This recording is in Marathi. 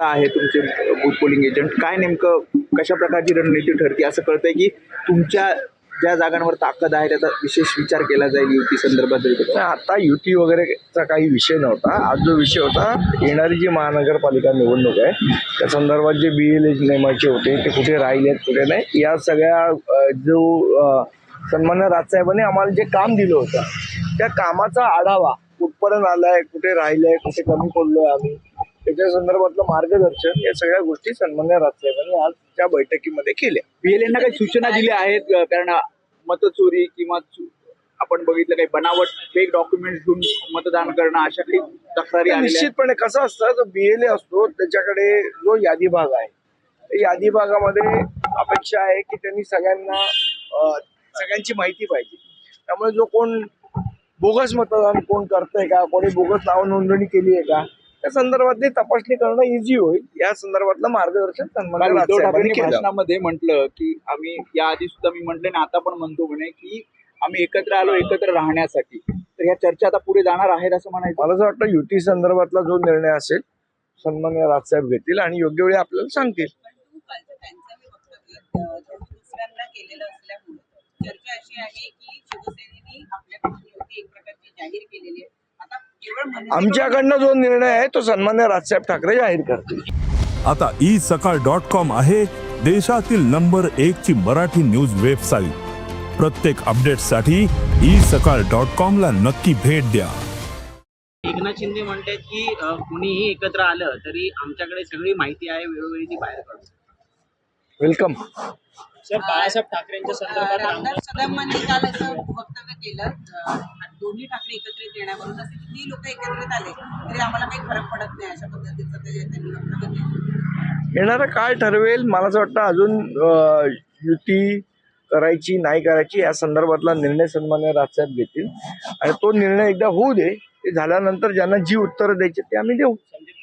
आहे तुमचे बूथ पोलिंग एजंट काय नेमकं कशा प्रकारची रणनीती ठरते? असं कळतंय की तुमच्या ज्या जागांवर ताकद आहे त्याचा विशेष विचार केला जाईल युती संदर्भात आता युती वगैरेचा काही विषय नव्हता. आज जो विषय होता येणारी जी महानगरपालिका निवडणूक आहे त्या संदर्भात जे बी एल नेमायचे होते ते कुठे राहिलेत कुठे नाही या सगळ्या जो सन्मान्य राजसाहेबांनी आम्हाला जे काम दिलं होतं त्या कामाचा आढावा कुठपर्यंत आलाय कुठे राहिलंय कुठे कमी पडलोय आम्ही त्याच्या संदर्भातलं मार्गदर्शन या सगळ्या गोष्टी सन्मान्य राजसाहेबांनी आज त्या बैठकीमध्ये केल्या बीएलएना काही सूचना दिल्या आहेत कारण मतचोरी किंवा आपण बघितलं काही बनावट फेक डॉक्युमेंट घेऊन मतदान करणं अशा काही तक्रारी. निश्चितपणे कसं असतं जो बीएलए असतो त्याच्याकडे जो यादी भाग आहे यादी भागामध्ये अपेक्षा आहे की त्यांनी सगळ्यांना सगळ्यांची माहिती पाहिजे त्यामुळे जो कोण बोगस मतदान कोण करतंय का कोणी बोगस नाव नोंदणी केली आहे का त्या संदर्भातली तपासणी करणं इझी होईल. या संदर्भातलं मार्गदर्शन उद्धव केलं. भाषणामध्ये म्हटलं की आम्ही याआधी सुद्धा मी म्हटले ना आता पण म्हणतो म्हणे की आम्ही एकत्र आलो एकत्र राहण्यासाठी. तर ह्या चर्चा आता पुढे जाणार आहेत असं म्हणायचं. मला असं वाटतं युती संदर्भातला जो निर्णय असेल सन्मान्य राजसाहेब घेतील आणि योग्य वेळी आपल्याला सांगतील. परंतु कालचं त्यांचं वक्तव्य अं, त्यांनी दुसऱ्यांना केलेलं असल्यामुळे चर्चा अशी आहे की शिवसेनेने आपल्याकडून एक प्रकारची जाहीर केलेली आहे. आमच्याकडनं जो निर्णय आहे तो सन्मान्य राजसाहेब ठाकरे जाहीर करतील. आता ई सकाळ डॉट कॉम आहे देशातील नंबर एक ची मराठी न्यूज वेबसाईट. प्रत्येक अपडेटसाठी ई सकाळ डॉट कॉम ला नक्की भेट द्या. एकनाथ शिंदे म्हणतात की कुणीही एकत्र आलं तरी आमच्याकडे सगळी माहिती आहे वेळोवेळी ती बाहेर काढू वेलकम. सर बाळासाहेब ठाकरेंच्या संदर्भात काल असं वक्तव्य केलं. दोन्ही ठाकरे एकत्रित येण्यावरून असे किती लोक एकत्रित आले तरी आम्हाला काही फरक पडत नाही अशा पद्धतीचं ते त्यांनी वक्तव्य केलं. येणारं काय ठरवेल? मला असं वाटतं अजून युती करायची नाही करायची या संदर्भातला निर्णय सन्मान्य राजसाहेब घेतील. आणि तो निर्णय एकदा होऊ दे ते झाल्यानंतर ज्यांना जी उत्तरं द्यायची ते आम्ही देऊ. संदीप